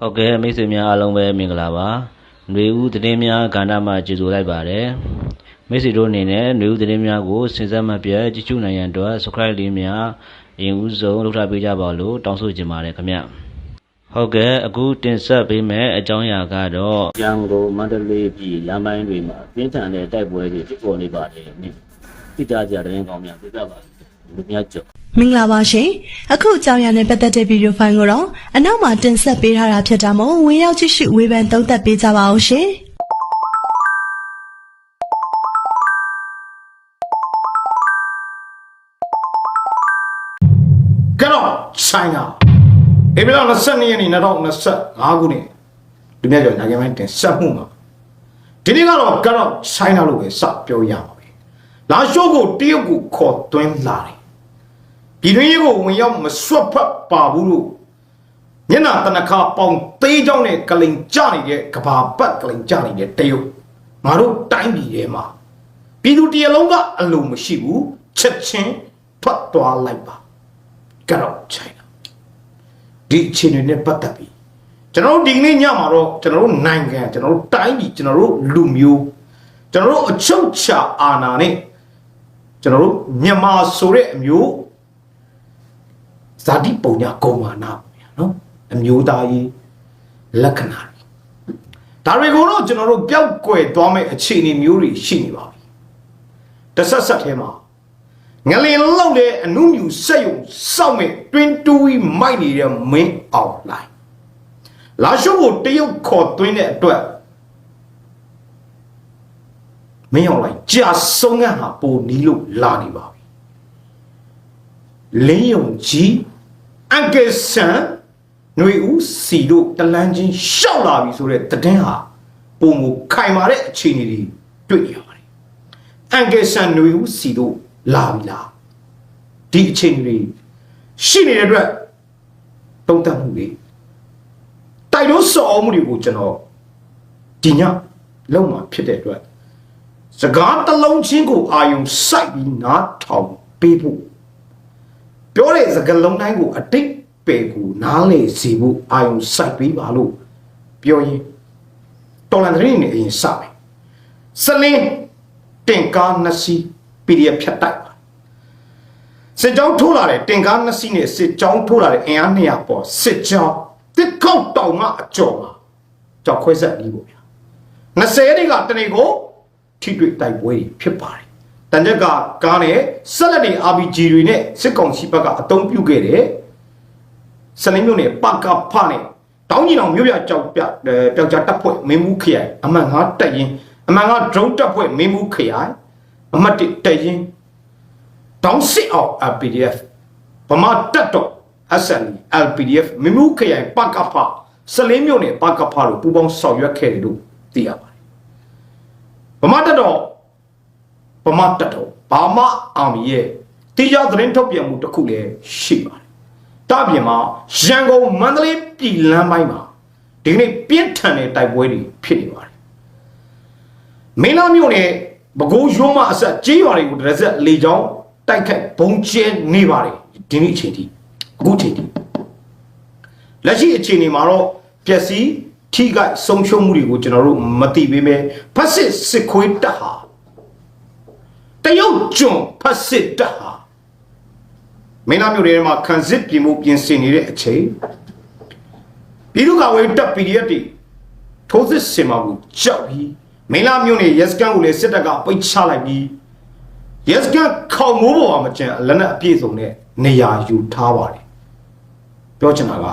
ဟုတ်ကဲ့မိတ်ဆွေများအားလုံးပဲမင်္ဂလာပါຫນွေဦးသတင်းများကဏ္ဍမှာကြိုဆိုလိုက်ပါတယ်မိတ်ဆွေတို့အနေနဲ့ຫນွေဦးသတင်းများကိုစဉ်ဆက်မပြတ်ကြည့်ရှုနိုင်ရန်အတွက် subscribe လေးများအရင်ဦးဆုံးလုပ်ထားပေးကြပါလို့တောင်းဆိုချင်ပါတယ်ခင်ဗျဟုတ်ကဲ့အခုတင်ဆက်ပေးမယ့်အကြောင်းအရာကတော့ရန်ကုန်မန္တလေးပြည်လမ်းပိုင်းတွေမှာပြင်းထန်တဲ့တိုက်ပွဲတွေဖြစ်ပေါ်နေပါတယ်နိတိကျကြတဲ့ကောင်းများပြပြပါလူများကြော့ မင်္ဂလာပါရှင်အခုအကြောင်းအရာနဲ့ပတ်သက်တဲ့ဗီဒီယိုဖိုင်ကိုတော့အနောက်မှာတင်ဆက်ပေးထားတာဖြစ်တာမို့ဝင်ရောက်ကြည့်ရှုဝေဖန်သုံးသပ်ပေးကြပါအောင်ရှင်ကတော့ဆိုင်တာဧပြီလ22ရက်နေ့2025ခုနှစ်ဒီမြတ်ကျော်နိုင်ငံပိုင်းတင်ဆက်မှုမှာဒီနေ့ကတော့ကတော့ဆိုင်တာလို့ပဲစပြောရပါပဲလာရှိုးကိုတရုတ်ကိုခေါ်သွင်းလာတယ် ပြည်တွင်းရေးကိုဝင်ရောက်မဆွတ်ဖက်ပါဘူးလို့မျက်နှာတနခါပေါင်သေးကြောင်းနဲ့ကလိန်ကြနေတဲ့ကဘာပတ်ကလိန်ကြနေတဲ့တရုတ်ငါတို့တိုင်းပြည်ထဲမှာပြည်သူတရလုံးကအလိုမရှိဘူးချက်ချင်းထွက်သွားလိုက်ပါကတော့ China ဒီအခြေအနေနဲ့ပတ်သက်ပြီးကျွန်တော်တို့ဒီကနေ့ညမှာတော့ကျွန်တော်တို့နိုင်ငံကျွန်တော်တို့တိုင်းပြည်ကျွန်တော်တို့လူမျိုးကျွန်တော်တို့အချုပ်ချာအာဏာနဲ့ကျွန်တော်တို့မြန်မာဆိုတဲ့အမျိုး ဇာတိပုံညာကုံမာနာပေါ့ဗျာနော်အမျိုးသားရေးလက္ခဏာတွေဒါတွေကိုတော့ကျွန်တော်တို့ပျောက်ကွယ်သွားမဲ့အခြေအနေမျိုးတွေရှိနေပါပြီတစ်ဆက်ဆက်ထဲမှာငလင်လောက်တဲ့အနုမြူစက်ယုံစောက်မဲ့တွင်တူဝီမိုက်နေတဲ့မင်းအောင်လိုင်းလာရှုပ်ကိုတရုတ်ခေါ်သွင်းတဲ့အတွက်မင်းအောင်လိုင်းကြာဆုံးကဟာပိုနီးလို့လာနေပါပြီလင်းယုံကြီး အန်ကယ်ဆန်ຫນွေဦးစီတို့တလန်းချင်းရှောက်လာပြီဆိုတဲ့တည်င်းဟာပုံမခိုင်မာတဲ့အခြေအနေတွေတွေ့ရပါတယ်အန်ကယ်ဆန်နွေဦးစီတို့လာပြီလားဒီအချိန်တွေရှိနေတဲ့အတွက်တုံ့တက်မှုတွေတိုက်တော့စော်အောင်မှုတွေကိုကျွန်တော်ဒီညလုံးမှာဖြစ်တဲ့အတွက်စကားတစ်လုံးချင်းကိုအာယုံစိုက်ပြီးနားထောင်ပေးဖို့ ပြောတဲ့စကားလုံးတိုင်းကိုအတိတ်ပေကိုနားလေစီဖို့အာယုံစိုက်ပေးပါလို့ပြောရင်တော်လန်တရင်နဲ့အရင်စမယ်စလင်းတင်ကားနှစ်စီး PDF ဖြတ်တိုက်ပါစစ်ကြောင်းထိုးလာတဲ့တင်ကားနှစ်စီးနဲ့စစ်ကြောင်းထိုးလာတဲ့အင်အား200ပေါ်စစ်ကြောင်းတစ်ခေါက်တောင်မှအကျော်မှာကြောက်ခွဲဆက်ပြီးပေါ့ဗျာ20တွေကတနေ့ကိုထိတွေ့တိုက်ပွဲတွေဖြစ်ပါတယ် တန်ချက်ကကားနဲ့ဆက်လက်တွေ RPG တွေနဲ့စစ်ကောင်စီဘက်ကအုံပြုခဲ့တယ်စလင်းမျိုးနဲ့ပကဖနဲ့တောင်းကြီးအောင်မြို့ပြကြောက်ပြအဲပျောက်ကြားတပ်ဖွဲ့မင်းမှုခရိုင်အမှန်ငါတက်ရင်အမှန်ငါ drone တပ်ဖွဲ့မင်းမှုခရိုင်အမှတ်1တက်ရင်တောင်းစစ်အောင် LPDF ဗမာတက်တော့ SN LPDF မင်းမှုခရိုင်ပကဖစလင်းမျိုးနဲ့ပကဖတို့ပူးပေါင်းဆောင်ရွက်ခဲ့တယ်လို့သိရပါတယ်ဗမာတက်တော့ ဗမာတက်တော့ဘာမအာမီရဲ့တရားသတင်းထုတ်ပြန်မှုတစ်ခုလည်းရှိပါတယ်။ဒါပြင်မှာရန်ကုန်မန္တလေးပြည်လမ်းပိုင်းမှာဒီကနေ့ပြင်းထန်တဲ့တိုက်ပွဲတွေဖြစ်နေပါတယ်။မင်းလာမြို့နယ်ဘကိုးရုံးမအဆက်ကြေးရွာတွေကိုတစ်ဆက်လေချောင်းတိုက်ခတ်ဘုံကျဲနေပါတယ်ဒီနေ့အချိန်ထိအခုချိန်ထိလက်ရှိအချိန်ဒီမှာတော့ပျက်စီးထိခိုက်ဆုံးရှုံးမှုတွေကိုကျွန်တော်တို့မသိပေမဲ့ဖက်စစ်စစ်ခွေးတပ်ဟာ တရုတ်ကျွန်းဖတ်စစ်တပ်ဟာမင်းသားမျိုးတွေထဲမှာခံစစ်ပြင်မှုပြင်ဆင်နေတဲ့အချိန်ပြည်သူ့ကာကွယ်ရေးတပ် PDF တွေထိုးစစ်ဆင်မှာကိုကြောက်ပြီးမင်းသားမျိုးနဲ့ရက်စကန်ကိုလည်းစစ်တပ်ကပိတ်ချလိုက်ပြီးရက်စကန်ခေါင်မိုးပေါ်မှာမကျန်လက်နက်အပြည့်စုံနဲ့နေရာယူထားပါတယ်ပြောချင်တာက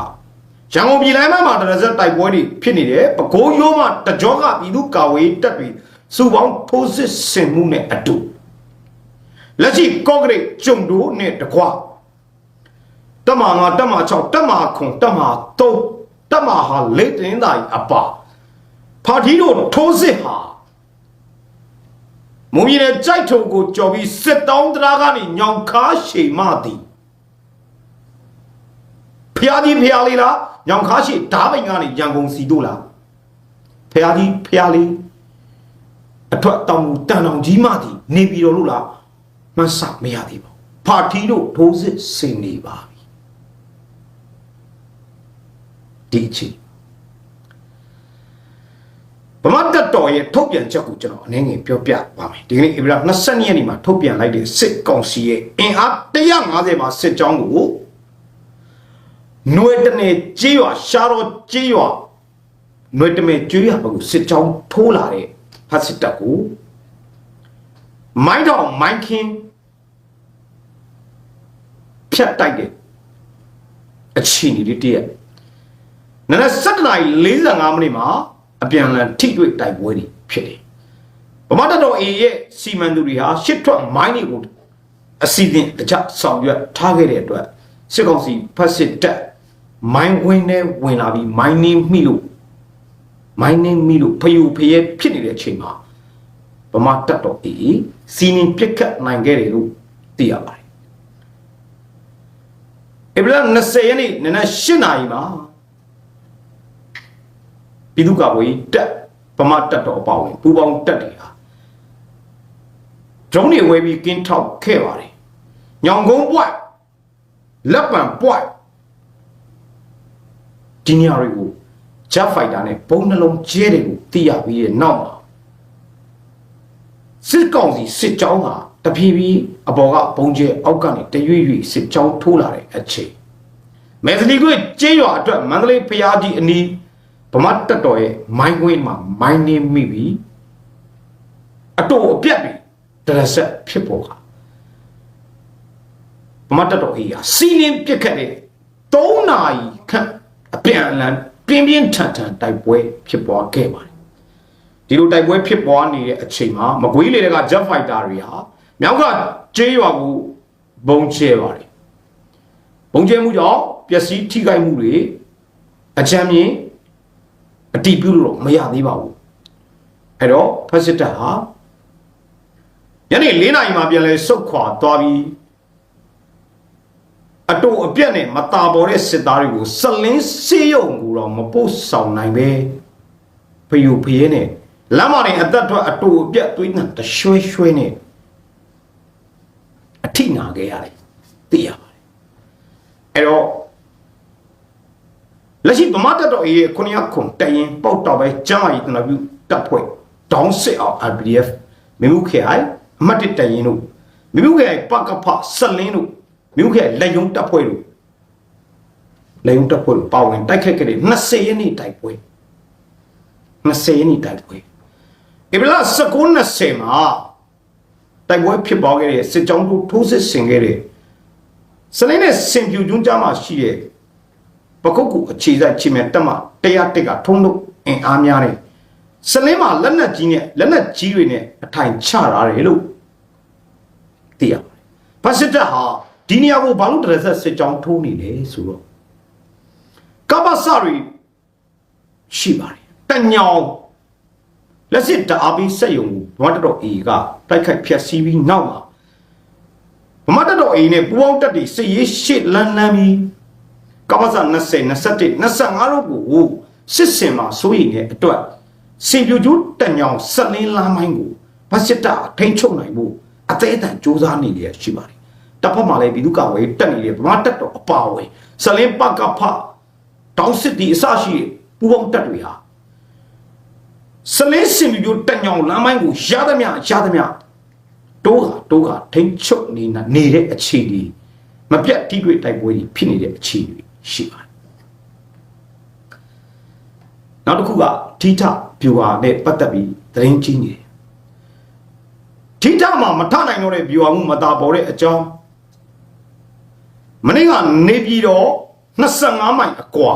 ရန်ကုန်ပြည်တိုင်းမှာတရဇက်တိုက်ပွဲတွေဖြစ်နေတယ်ပကိုးရိုးမှာတကြောကပြည်သူ့ကာကွယ်ရေးတပ်တွေစုပေါင်းထိုးစစ်ဆင်မှုနဲ့အတူ လက်ရှိကော့ဂရိတ်ကျုံတို့နဲ့တကွတက်မာငါတက်မာ6တက်မာခွန်တက်မာ3တက်မာဟာလေတင်းသားအပါဖာတီတို့ထိုးစစ်ဟာမုံရည်နဲ့ကြိုက်ထုံကိုကြော်ပြီးစစ်တောင်းတရားကနေညောင်ခါရှေမသည်ဖျားကြီးဖျားလေးလားညောင်ခါရှေဓာပိန်ကနေရန်ကုန်စီတို့လားဖျားကြီးဖျားလေးအထွက်တောင်မူတန်တောင်ကြီးမသည်နေပြည်တော်လို့လား မှန်းဆမရသေးပါဘူးပါတီတို့ဒိုးစစ်စင်နေပါပြီဒီအချိန်ဗမာတပ်တော်ရဲ့ထုတ်ပြန်ချက်ကိုကျွန်တော်အနည်းငယ်ပြောပြပါမယ်ဒီကနေ့ဧပြီလ22ရက်နေ့မှာထုတ်ပြန်လိုက်တဲ့စစ်ကောင်စီရဲ့အင်အား150ပါစစ်ကြောင်းကိုနွေတနေကြေးရွာရှာတော်ကြေးရွာနွေတမေကြေးရွာဘက်ကိုစစ်ကြောင်းထိုးလာတဲ့ဖတ်စစ်တပ်ကို မိုင်းတော်မိုင်းခင်းဖြတ်တိုက်တဲ့အခြေအနေလေးတည်းရဲ့နနက်7:45မိနစ်မှာအပြန်အလှန်ထိတွေ့တိုက်ပွဲတွေဖြစ်တယ်။ဗမာတပ်တော် A ရဲ့စီမံသူတွေဟာရှစ်ထွက်မိုင်းတွေကိုအစီအစဉ်တခြားဆောင်ရွက်ထားခဲ့တဲ့အတွက်စစ်ကောင်စီဖက်စစ်တပ်မိုင်းဝင်းနဲ့ဝင်လာပြီးမိုင်းနင်းမိလို့မိုင်းနင်းမိလို့ဖျူဖျဲဖြစ်နေတဲ့အချိန်မှာ ဗမာတပ်တော် A စီနင်းပြစ်ခတ်နိုင်ခဲ့တယ်လို့သိရပါတယ်။ဧပြီလ20ရက်နေ့နနက်8နာရီမှာပြည်သူ့ကာကွယ်ရေးတပ်ဗမာတပ်တော်အပေါင်းပူပေါင်းတပ်တွေဟာဒရုန်းတွေဝဲပြီးကင်းထောက်ခဲ့ပါတယ်။ညောင်ကုန်းပွိုက်လက်ပံပွိုက်ဒီနေရာတွေကိုဂျက်ဖိုက်တာနဲ့ဘုံနှလုံးကျဲတယ်ကိုသိရပြီးတဲ့နောက်မှာ စစ်ကောင်စီစစ်ကြောင်းကတဖြည်းဖြည်းအပေါ်ကဘုံကျဲအောက်ကနေတရွေ့ရွေ့စစ်ကြောင်းထိုးလာတဲ့အချိန်မဲသလီကွေကျေးရွာအတွက်မန္တလေးဖျားကြီးအနီးဗမာတက်တော်ရဲ့မိုင်းကွင်းမှာမိုင်းနေမိပြီအတူအပြက်ပြီဒရဆက်ဖြစ်ပေါ်ကဗမာတက်တော်ကြီးဟာစီးလင်းပြက်ခတ်တဲ့3နာရီခန့်အပြန်အလှန်ပြင်းပြင်းထန်ထန်တိုက်ပွဲဖြစ်ပွားခဲ့ပါတယ် ဒီလိုတိုက်ပွဲဖြစ်ပွားနေတဲ့အချိန်မှာမကွေးလေက Jet Fighter တွေဟာမြောက်ကကျေးရွာကိုဘုံချဲပါတယ်ဘုံကျဲမှုကြောင့်ပျက်စီးထိခိုက်မှုတွေအချမ်းမြင်အတိပြုလို့တော့မရသေးပါဘူးအဲ့တော့ဖက်စစ်တပ်ဟာညနေ၄နာရီမှာပြန်လဲစုတ်ခွာသွားပြီးအတူအပြက်နဲ့မตาပေါ်တဲ့စစ်သားတွေကိုစလင်းစေးရုံကိုတော့မပို့ဆောင်နိုင်ပဲဖျူဖျဲနဲ့ လမ်းမတွေအသက်ထွက်အတူအပြက်သွေးနှံတရွှဲရွှဲနဲ့အထိနာခဲ့ရတယ်သိရပါတယ်အဲ့တော့လက်ရှိဗမာတပ်တော်ရဲ့ခုနှစ်ခုတရင်ပေါက်တော့ပဲကျမ်းမာရေးတနာပြုတပ်ဖွဲ့ဒေါင်းစစ်အောင် RPF မြမှုခေအိုင်အမတ်တရင်တို့မြမှုခေအိုင်ပကဖဆက်လင်းတို့မြမှုခေအိုင်လက်ယုံတပ်ဖွဲ့တို့လက်ယုံတပ်ဖွဲ့တို့ပါဝင်တိုက်ခတ်ခဲ့တဲ့20ရက်နေ့တိုက်ပွဲ20ရက်နေ့တိုက်ပွဲ ဧပြီလ19 20မှာတိုက်ပွဲဖြစ်ပေါ်ခဲ့တဲ့စစ်ကြောင်းတို့ထိုးစစ်ဆင်ခဲ့တဲ့စနေနဲ့စင်ပြူကျွန်းကြားမှာရှိတဲ့ပကုတ်ကူအခြေစိုက်ချင်းမဲ့တက်မှတရားတက်ကထုံးလို့အင်အားများတယ်စလင်းမှာလက်နက်ကြီးနဲ့လက်နက်ကြီးတွေနဲ့အထိုင်ချရတယ်လို့သိရပါတယ်ဖစစ်တပ်ဟာဒီနေရာကိုဘာလို့တရဆက်စစ်ကြောင်းထိုးနေလဲဆိုတော့ကပ္ပစတွေရှိပါတယ်တညောင် လက်စစ်တအားပြီးစက်ယုံကိုဘဝတတော်အေကတိုက်ခိုက်ဖျက်ဆီးပြီးနောက်မှာဗမာတတော်အေနဲ့ပူပေါင်းတက်တွေစစ်ရေးရှစ်လန်းလန်းပြီးကပ္ပစ20 21 25တို့ကိုစစ်စင်မှာစိုးရိမ်တဲ့အတွက်စင်ပြူကျူးတညောင်ဆက်လင်းလမ်းမိုင်းကိုဗစစ်တာထိန်းချုပ်နိုင်ဖို့အသေးအတန်စူးစမ်းနေရရှိပါတယ်တပ်ဖက်မှာလည်းပြည်သူ့ကာကွယ်တက်နေတဲ့ဗမာတက်တော်အပါအဝင်ဆက်လင်းပကဖတောင်းစစ်တီအစရှိပူပေါင်းတက်တွေဟာ စလင်းစင်ပြူတညောင်လမ်းမိုင်းကိုရသမျှရသမျှတိုးကတိုးကထိန်းချုပ်နေနေတဲ့အခြေအနေမပြတ်တိတွေ့တိုက်ပွဲကြီးဖြစ်နေတဲ့အခြေအနေရှိပါတယ်နောက်တစ်ခုကထိထဗျူဟာနဲ့ပတ်သက်ပြီးသတင်းကြီးနေတယ်ထိထမှာမထနိုင်တော့တဲ့ဗျူဟာမှုမသာပေါ်တဲ့အကြောင်းမနေ့ကနေပြည်တော်25မိုင်အကွာ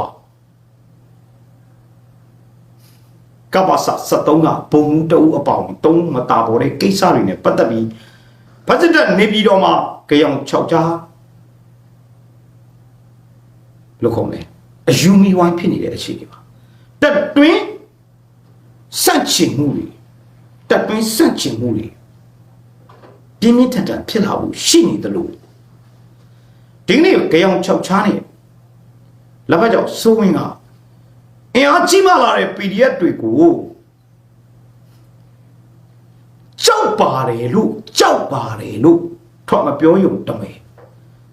ကပ္ပစ73ကဘုံမှုတအုပ်အပေါင်းတုံးမတာပေါ်တဲ့ကိစ္စတွေနဲ့ပတ်သက်ပြီးဖက်စစ်တပ်နေပြည်တော်မှာကြောင်6ကြားလို့ခေါ်မယ်အယူမီဝိုင်းဖြစ်နေတဲ့အခြေအနေပါတက်တွင်းစန့်ချင်မှုတွေတက်တွင်းစန့်ချင်မှုတွေပြင်းပြင်းထန်ထန်ဖြစ်လာဖို့ရှိနေတယ်လို့ဒီနေ့ကြောင်6ချားနေလက်ဖက်ကြောင့်စိုးဝင်းက အင်အားကြီးမားလာတဲ့ PDF တွေကိုကြောက်ပါတယ်လို့ကြောက်ပါတယ်လို့ထွက်မပြောရုံတမယ်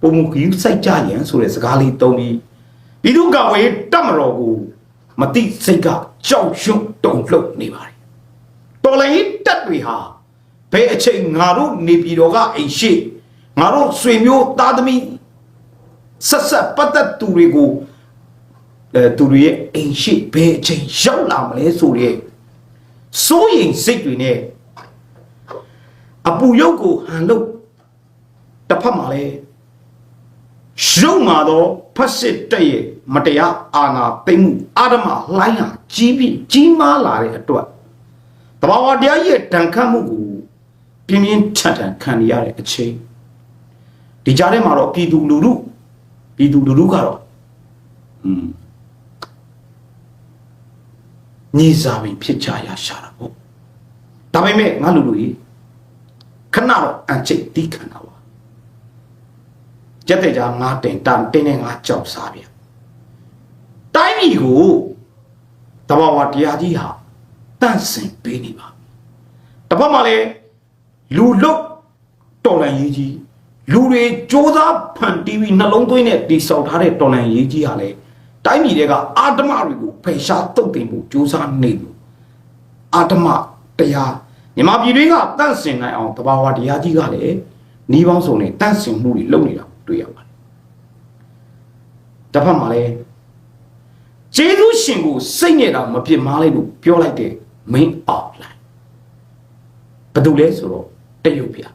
ပုံမူကြီးစိုက်ကြရန်ဆိုတဲ့စကားလေးသုံးပြီးပြည်သူ့ကာကွယ်တပ်မတော်ကိုမတိစိတ်ကကြောက်ရွံ့တုန်လှုပ်နေပါတယ်တော်လည်းတက်တွေဟာဘယ်အချိန်ငါတို့နေပြည်တော်ကအိမ်ရှိငါတို့ဆွေမျိုးသားသမီးဆက်ဆက်ပတ်သက်သူတွေကိုအဲ သူတွေရဲ့အိမ်ရှိဘယ်အချိန်ရောက်လာမလဲဆိုတဲ့စိုးရိမ်စိတ်တွေနဲ့အပူရုပ်ကိုဟန်လို့တစ်ဖက်မှာလဲရုံမာတော့ဖတ်စစ်တဲ့ရဲ့မတရားအာဏာသိမ်းမှုအာဓမလှိုင်းဟာကြီးပြီးကြီးမားလာတဲ့အတွက်တဘာဝတရားရဲ့တန်ခတ်မှုကိုပြင်းပြင်းထန်ထန်ခံရတဲ့အချိန်ဒီကြားထဲမှာတော့ပြည်သူလူထုပြည်သူလူထုကတော့อืม ညီစာပင်ဖြစ်ကြရရှာတာပေါ့ဒါပေမဲ့ငါလူလူကြီးခဏတော့အန်ချိတ်တီးခံတာပါကြက်တဲ့ကြားငါတင်တန်တင်းနဲ့ငါကြောက်စားပြန်တိုင်းပြည်ကိုတဘာဝတရားကြီးဟာတန့်စင်ပေးနေပါတစ်ဖက်မှာလည်းလူလုတ်တော်လန်ရေးကြီးလူတွေစ조사ဖန်တီးပြီးနှလုံးသွင်းနဲ့တိဆောက်ထားတဲ့တော်လန်ရေးကြီးဟာလည်း တိုင်းပြည်တွေကအာတမတွေကိုဖယ်ရှားတုတ်တင်ဖို့စ조사နေလို့အာတမတရားမြန်မာပြည်တွေကတန့်စင်နိုင်အောင်တဘာဝတရားကြီးကလည်းနှီးပေါင်းစုံနဲ့တန့်စင်မှုတွေလုပ်နေတာတွေ့ရပါတယ်တစ်ဖက်မှာလည်းကျေးဇူးရှင်ကိုစိတ်နဲ့တော့မပြစ်မှားလိုက်လို့ပြောလိုက်တဲ့ main outline ဘာလို့လဲဆိုတော့တရုတ်ဗျာ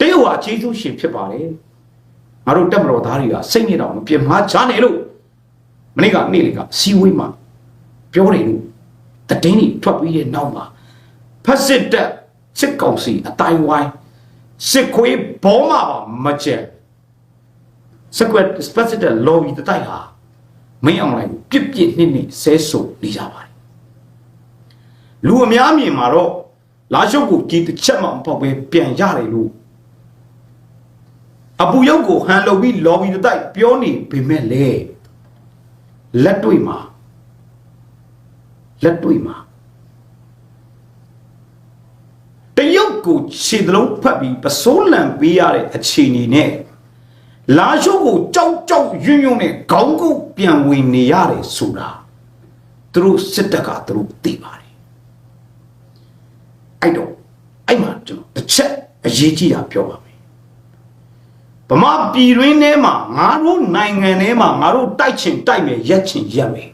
တရုတ်ဟာကျေးဇူးရှင်ဖြစ်ပါတယ်ငါတို့တက်မတော်သားတွေကစိတ်နဲ့တော့မပြစ်မှားချနေလို့ မနေ့ကနေ့လေကစီဝေးမှာပြောတယ်လို့တည်င်းကြီးထွက်ပြီးတဲ့နောက်မှာဖက်စစ်တက်စစ်ကောင်စီအတိုင်းဝိုင်းစစ်ခွေးဘောမှာပါမကျက်စကွက်စပက်စစ်တက်လော်ဘီတတိုက်ဟာမင်းအောင်လိုက်ပြစ်ပြစ်နှစ်နှစ်ဆဲဆိုနေကြပါတယ်လူအများမြင်မှာတော့လာရှုပ်ကိုကြည်တစ်ချက်မှမပေါက်ပဲပြန်ရတယ်လို့အပူရုပ်ကိုဟန်လုပ်ပြီးလော်ဘီတတိုက်ပြောနေပေမဲ့လေ လက်တွေ့မှာလက်တွေ့မှာတရုတ်ကိုခြေသလုံးဖတ်ပြီးပစိုးလံပေးရတဲ့အခြေအနေနဲ့လာရှုပ်ကိုကြောက်ကြောက်ယွန်းယွန်းနဲ့ခေါင်းကုတ်ပြန်ဝင်နေရတယ်ဆိုတာသူတို့စစ်တပ်ကသူတို့သိပါတယ်အဲ့တော့အဲ့မှာကျွန်တော်တစ်ချက်အရေးကြီးတာပြောပါမယ် ဗမာပြည်တွင်းထဲမှာငါတို့နိုင်ငံထဲမှာငါတို့တိုက်ချင်တိုက်မယ်ရက်ချင်ရက်မယ်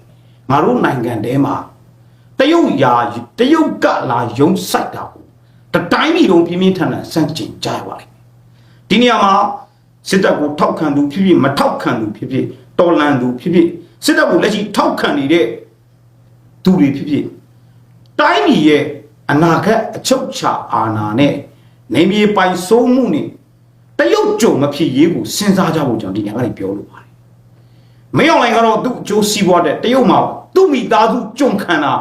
ငါတို့နိုင်ငံထဲမှာတရုတ်ရာတရုတ်ကလာယုံဆိုင်တာကိုတတိုင်းပြည်လုံးပြင်းပြင်းထန်ထန်စန့်ကျင်ကြရပါလိမ့်မယ်ဒီနေရာမှာစစ်တပ်ကိုထောက်ခံသူဖြစ်ဖြစ်မထောက်ခံသူဖြစ်ဖြစ်တော်လန်သူဖြစ်ဖြစ်စစ်တပ်ကိုလက်ရှိထောက်ခံနေတဲ့သူတွေဖြစ်ဖြစ်တိုင်းပြည်ရဲ့အနာဂတ်အချုပ်ချာအာဏာနဲ့နေမြေပိုင်စိုးမှုနဲ့ တရုတ်ကြုံမဖြစ်ရေးကိုစဉ်းစားကြဖို့ကျွန်တော်ဒီညကနေပြောလိုပါတယ်မင်းအောင်လိုင်ကတော့သူ့အကျိုးစီးပွားတဲ့တရုတ်မှာသူ့မိသားစုကြုံခံတာ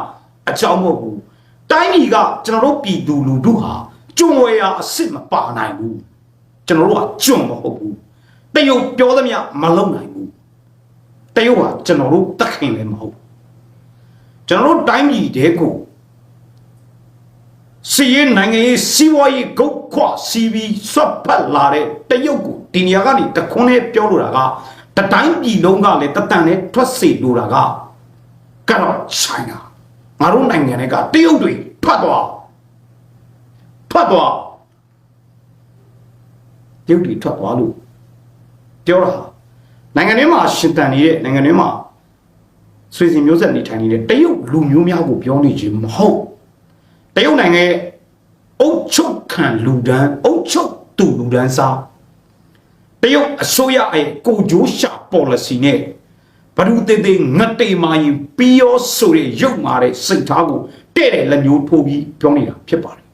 အကြောင်းမဟုတ်ဘူးတိုင်းပြည်ကကျွန်တော်တို့ပြည်သူလူထုဟာကြုံဝယ်ရာအစ်စ်မပါနိုင်ဘူးကျွန်တော်တို့ကကြုံမဟုတ်ဘူးတရုတ်ပြောသမျှမလုံနိုင်ဘူးတရုတ်ကကျွန်တော်တို့တက်ခင်လည်းမဟုတ်ကျွန်တော်တို့တိုင်းပြည်တဲကို စီရင်နိုင်ငံရေးစီးပွားရေးဂုတ်ခွစီးပြီးဆွတ်ဖက်လာတဲ့တရုတ်ကိုဒီနေရာကနေတခွန်းနဲ့ပြောလို့တာကတတိုင်းပြည်လုံးကလည်းတတန်နဲ့ထွက်စေလို့တာကကတော့ချိုင်းတာငါတို့နိုင်ငံတွေကတရုတ်တွေထွက်သွားထွက်သွားတရုတ်တွေထွက်သွားလို့ပြောတာနိုင်ငံထဲမှာရှင်တန်နေတဲ့နိုင်ငံထဲမှာဆွေစဉ်မျိုးဆက်နေထိုင်နေတဲ့တရုတ်လူမျိုးများကိုပြောနေခြင်းမဟုတ် တရုတ်နိုင်ငံရဲ့အုတ်ချုပ်ခံလူဒန်းအုတ်ချုပ်သူလူဒန်းစားတရုတ်အစိုးရရဲ့ကိုဂျိုးရှာ policy နဲ့ဘဒုတေတေငတ်တေမာရင်ပြီးရောဆိုတဲ့ရုပ်မာတဲ့စိတ်ထားကိုတဲ့တဲ့လက်မျိုးထိုးပြီးပြောနေတာဖြစ်ပါတယ်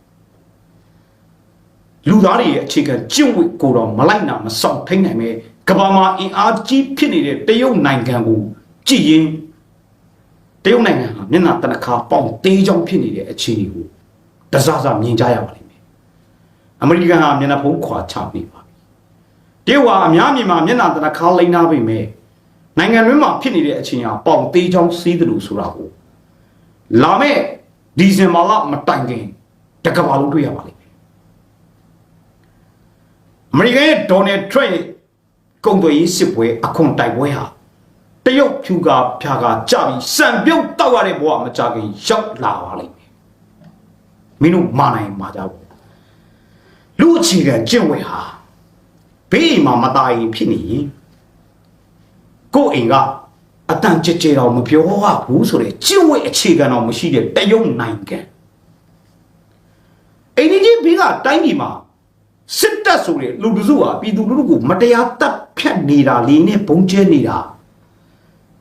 လူသားတွေရဲ့အခြေခံကျင့်ဝတ်ကိုတော့မလိုက်နာမဆောင်ထိန်နိုင်ပဲကမ္ဘာမှာအင်အားကြီးဖြစ်နေတဲ့တရုတ်နိုင်ငံကိုကြည်ရင် တရုတ်နိုင်ငံဟာမျက်နှာတနခါပေါင်တေးချောင်းဖြစ်နေတဲ့အခြေအနေကိုတစားစားမြင်ကြရပါလိမ့်မယ်အမေရိကန်ဟာမျက်နှာဖုံးခွာချနေပါပြီတရုတ်ဟာအများမြင်မှာမျက်နှာတနခါလိမ့်နာပြီမဲ့နိုင်ငံတွင်းမှာဖြစ်နေတဲ့အခြေအနေဟာပေါင်သေးချောင်းစီးတယ်လို့ဆိုတာကိုလာမဲ့ဒီဇင်ဘာလမတိုင်ခင်တကဘာလုံးတွေ့ရပါလိမ့်မယ်အမေရိကန်ရဲ့ဒေါ်နယ်ထရန့်ရဲ့ကုန်သွယ်ရေးစစ်ပွဲအခွန်တိုက်ပွဲဟာ တရုတ်ဖြူကဖြာကကြပြီးစံပြုတ်တောက်ရတဲ့ဘဝမကြခင်ရောက်လာပါလိမ့်မယ်မင်းတို့မာနိုင်မှာကြဘူးလူအခြေခံကျင့်ဝတ်ဟာဘေးမှာမตายရင်ဖြစ်နေရင်ကိုယ့်အိမ်ကအတန်ကြဲကြဲတော့မပြောရဘူးဆိုတဲ့ကျင့်ဝတ်အခြေခံတော့မရှိတဲ့တရုတ်နိုင်ငံအိန္ဒိကြီးဘေးကတိုင်းပြည်မှာစစ်တပ်ဆိုတဲ့လူလူစုဟာပြည်သူလူထုကိုမတရားတပ်ဖြတ်နေတာလေးနဲ့ဘုံကျဲနေတာ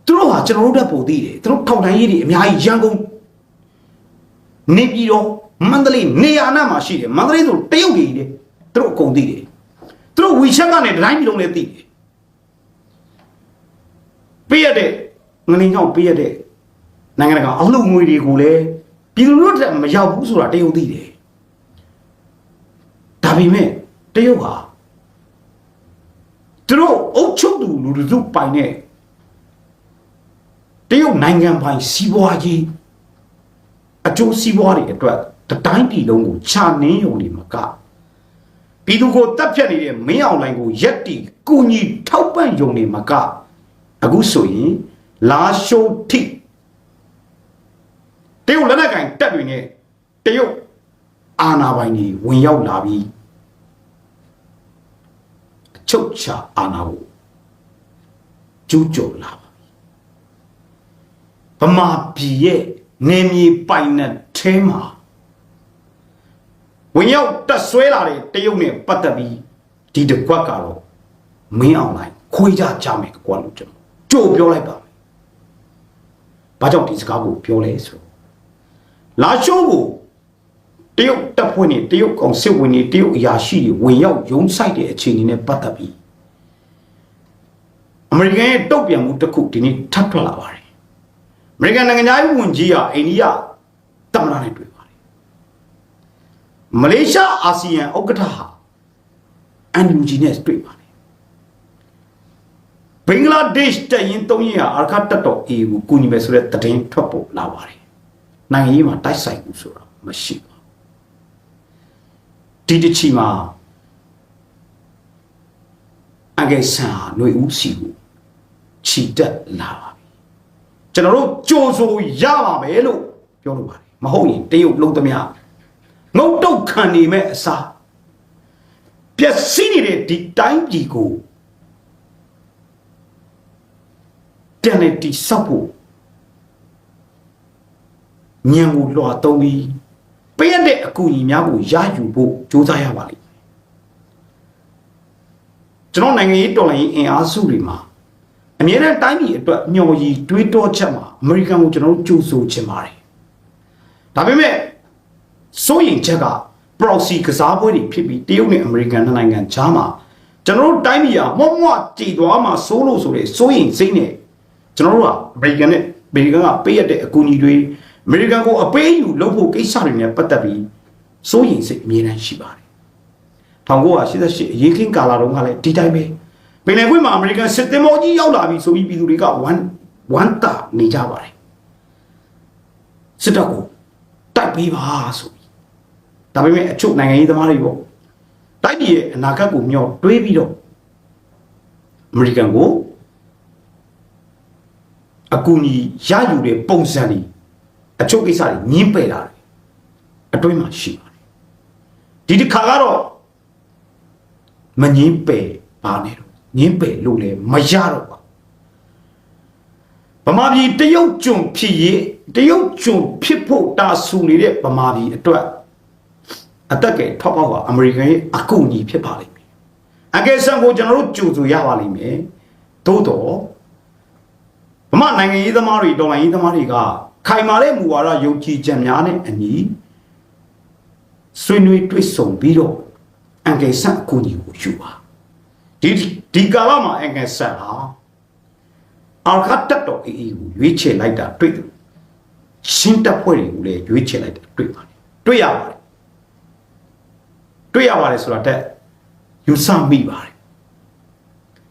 သူတို့ဟာကျွန်တော်တို့တက်ပို့သေးတယ်သူတို့ထောက်တန်းရေးတွေအများကြီးရန်ကုန်နေပြည်တော်မန္တလေးနေရာနာမှာရှိတယ်မန္တလေးဆိုတရုတ်ကြီးတယ်သူတို့အကုန်သိတယ်သူတို့ဝီချက်ကနေတိုင်းပြည်လုံးလည်းသိတယ်ပေးရတဲ့ငလင်းကြောင့်ပေးရတဲ့နိုင်ငံတကာအလှငွေတွေကိုလည်းပြည်သူလူထုတက်မရောက်ဘူးဆိုတာတရုတ်သိတယ်ဒါပေမဲ့တရုတ်ဟာသူတို့အုပ်ချုပ်သူလူလူစုပိုင်တဲ့ တရုတ်နိုင်ငံပိုင်စီးပွားရေးအကျိုးစီးပွားတွေအတွက်တတိုင်းပြည်လုံးကိုခြာနှင်းယုံနေမှာကပြည်သူကိုတပ်ဖြတ်နေတဲ့မင်းအောင်လိုင်ကိုရက်တီကုညီထောက်ပံ့ယုံနေမှာကအခုဆိုရင်လာရှိုးထိတရုတ်လက်နက်ကင်တပ်တွေနဲ့တရုတ်အာဏာပိုင်တွေဝင်ရောက်လာပြီးအချုပ်ချာအာဏာကိုကျူးကျော်လာပါပြီ ဗမာပြည်ရဲ့နေမြေပိုင်တဲ့ထဲမှာဝင်ရောက်တက်ဆွဲလာတဲ့တရုတ်နဲ့ပတ်သက်ပြီးဒီတစ်ခွက်ကတော့မင်းအောင်လိုက်ခွေးကြကြမယ်ကွာလို့ကျွန်တော်ကြိုပြောလိုက်ပါမယ်။ဘာကြောင့်ဒီစကားကိုပြောလဲဆိုတော့လာရှိုးကိုတရုတ်တပ်ဖွဲ့နဲ့တရုတ်ကောင်စစ်ဝင်တွေတရုတ်အရာရှိတွေဝင်ရောက်ရုံးဆိုင်တဲ့အခြေအနေနဲ့ပတ်သက်ပြီးအမေရိကန်ရဲ့တုံ့ပြန်မှုတစ်ခုဒီနေ့ထပ်ထွက်လာပါတယ်။ အမေရိကန်နိုင်ငံသားဝန်ကြီးကအိန္ဒိယသမ္မတနဲ့တွေ့ပါတယ်။မလေးရှားအာဆီယံဥက္ကဋ္ဌဟာအန်ယူဂျီနဲ့တွေ့ပါတယ်။ဘင်္ဂလားဒေ့ရှ်တရင်သုံးရင်ဟာအာခတ်တက်တော်အေကိုကူညီမယ်ဆိုတဲ့သတင်းထွက်ပေါ်လာပါတယ်။နိုင်ငံရေးမှာတိုက်ဆိုင်မှုဆိုတာမရှိပါဘူး။ဒီတစ်ချီမှာအငယ်ဆန်ဟာຫນွေဦးစီကိုခြိတက်လာပါပြီ။ ကျွန်တော်တို့ကြိုးဆိုရပါမယ်လို့ပြောလို့ပါတယ်။မဟုတ်ရင်တရုတ်လုံးသမျှငုတ်တုတ်ခံနေမဲ့အစားပျက်စီးနေတဲ့ဒီတိုင်းပြည်ကိုပြန်လည်တိဆောက်ဖို့ညံကိုလွှာသုံးပြီးပေးရတဲ့အကူအညီများကိုရယူဖို့ကြိုးစားရပါလိမ့်မယ်ကျွန်တော်နိုင်ငံရေးတော်လှန်ရေးအင်အားစုတွေမှာ အမြဲတမ်းတိုင်းပြည်အတွက်မျှော်ရည်တွေးတောချက်မှာအမေရိကန်ကိုကျွန်တော်တို့ကြိုးဆိုချင်ပါတယ်ဒါပေမဲ့စိုးရင်ချက်က proxy ကစားပွဲတွေဖြစ်ပြီးတရုတ်နဲ့အမေရိကန်နှစ်နိုင်ငံကြားမှာကျွန်တော်တို့တိုင်းပြည်ကမော့မော့တည်သွားမှာစိုးလို့ဆိုတဲ့စိုးရင်စိတ်နဲ့ကျွန်တော်တို့ကအမေရိကန်နဲ့အမေရိကန်ကပေးရတဲ့အကူအညီတွေအမေရိကန်ကိုအပေးယူလုပ်ဖို့ကိစ္စတွေနဲ့ပတ်သက်ပြီးစိုးရင်စိတ်အမြဲတမ်းရှိပါတယ်1988အရေးခင်းကာလာတုန်းကလည်းဒီတိုင်းပဲပ င်လယ်ကွေ့မှာအမေရိကန်စစ်သင်္ဘောကြီးရောက်လာပြီဆိုပြီးပြည်သူတွေကဝမ်းဝမ်းတာနေကြပါတယ်စစ်တပ်ကိုတိုက်ပေးပါဆိုပြီးဒါပေမဲ့အချို့နိုင်ငံရေးသမားတွေပေါ့တိုက်ပြည်ရဲ့အနာဂတ်ကိုမျှော်တွေးပြီးတော့အမေရိကန်ကိုအကူအညီရယူတဲ့ပုံစံတွေအချို့ကိစ္စတွေညှင်းပယ်လာတယ်အတွင်းမှာရှိပါတယ်ဒီတစ်ခါကတော့မငင်းပယ်ပါနဲ့တော့ ငင်းပယ်လို့လည်းမရတော့ပါဗမာပြည်တရုတ်ကျွံဖြစ်ရေးတရုတ်ကျွံဖြစ်ဖို့တာဆူနေတဲ့ဗမာပြည်အတွက်အတက်ကယ်ထောက်ပေါက်ကအမေရိကန်ရဲ့အကူအညီဖြစ်ပါလိမ့်မယ်အကယ်ဆန်ကိုကျွန်တော်တို့ကြိုဆိုရပါလိမ့်မယ်သို့တော့ဗမာနိုင်ငံရေးသမားတွေတော်လှန်ရေးသမားတွေကခိုင်မာတဲ့မူဝါဒယုံကြည်ချက်များနဲ့အညီဆွေးနွေးတွေ့ဆုံပြီးတော့အငယ်ဆန်အကူအညီကိုယူပါ ဒီဒီကာလမှာအငယ်ဆန်ဟာအာခတ်တက်တော်အေးအေးကိုရွေးချယ်လိုက်တာတွေ့တယ်ရှင်းတပ်ဖွဲ့တွေကိုလည်းရွေးချယ်လိုက်တာတွေ့ပါတယ်တွေ့ရပါတယ်တွေ့ရပါတယ်ဆိုတာတက်ယူဆမိပါတယ်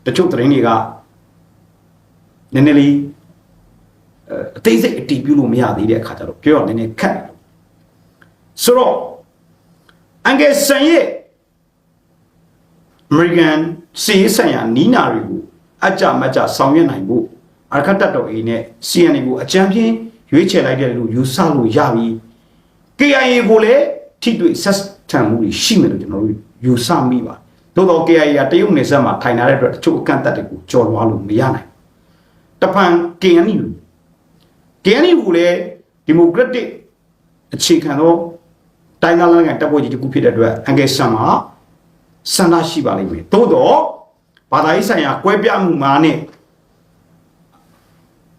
တချို့သတင်းတွေကနည်းနည်းလေးအသေးစိတ်အတီးပြုလို့မရသေးတဲ့အခါကျတော့ပြောရနည်းနည်းခက်တယ်ဆိုတော့အငယ်ဆန်ရဲ့ American စီးရေးဆိုင်ရာနီးနာတွေကိုအကြမကြဆောင်ရွက်နိုင်ဖို့အာခတ်တက်တော် A နဲ့ CNA ကိုအကြံပြင်းရွေးချယ်လိုက်တဲ့လူယူဆလို့ရပြီ KIA ကိုလည်းထိတွေ့ဆက်ထံမှုတွေရှိမယ်လို့ကျွန်တော်တို့ယူဆမိပါသို့တော့ KIA ကတရုတ်နယ်စပ်မှာထိုင်ထားတဲ့အတွက်တချို့အကန့်အသတ်တွေကိုကျော်လွှားလို့မရနိုင်ဘူးတပန် KNU KNU ကိုလည်းဒီမိုကရက်တစ်အခြေခံသောတိုင်းသားနိုင်ငံတပ်ဖွဲ့ကြီးတစ်ခုဖြစ်တဲ့အတွက်အင်္ဂလိပ်ဆန်မှာ စန္ဒရှိပါလိမ့်မယ်သို့တော့ဘာသာရေးဆိုင်ရာကွဲပြားမှုမှာနဲ့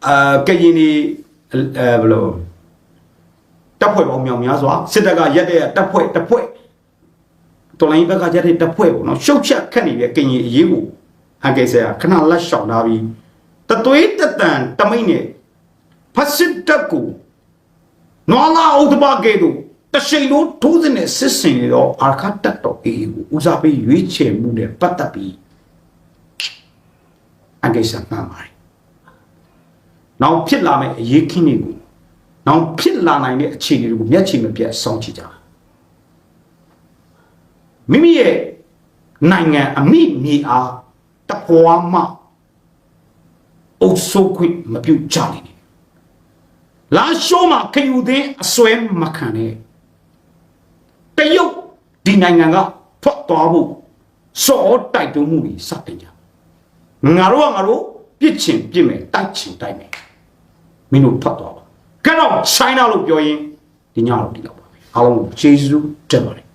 အာကရင်ဒီအဲဘယ်လိုတပ်ဖွဲ့ပေါင်းမြောင်များစွာစစ်တပ်ကရက်တဲ့တပ်ဖွဲ့တပ်ဖွဲ့တော်လိုင်းဘက်ကရက်တဲ့တပ်ဖွဲ့ပေါ့နော်ရှုပ်ချက်ခတ်နေတဲ့ကရင်အရေးကိုအင်္ဂလိပ်ဆန်ကခဏလက်ရှောင်ထားပြီးတသွေးတတန်တမိတ်နဲ့ဖက်စစ်တပ်ကိုနော်လာဥဒဘကေတို့ တရှိန်လုံးထိုးစတဲ့စစ်စင်တွေတော့အာခတ်တက်တော့အေးကိုဦးစားပေးရွေးချယ်မှုနဲ့ပတ်သက်ပြီးအကိစ္စမှန်ပါတယ်။နောက်ဖြစ်လာမယ့်အရေးခင်းတွေကိုနောက်ဖြစ်လာနိုင်တဲ့အခြေအနေတွေကိုမျက်ခြေမပြတ်စောင့်ကြည့်ကြပါမိမိရဲ့နိုင်ငံအမိမြေအားတပွားမှအုပ်စိုးခွင့်မပြုကြနိုင်ဘူးလာရှုံးမှာခင်ယူတဲ့အစွဲမခံနဲ့ တရုတ်ဒီနိုင်ငံကထွက်သွားဖို့စောတိုက်တွန်းမှုတွေစတင်ကြငါတို့ကငါတို့ပြစ်ချင်ပြစ်မယ်တိုက်ချင်တိုက်မယ်မင်းတို့ထွက်သွားပါကတော့ China လို့ပြောရင်ဒီညတော့ဒီတော့ပါပဲအားလုံးကိုကျေးဇူးတင်ပါတယ်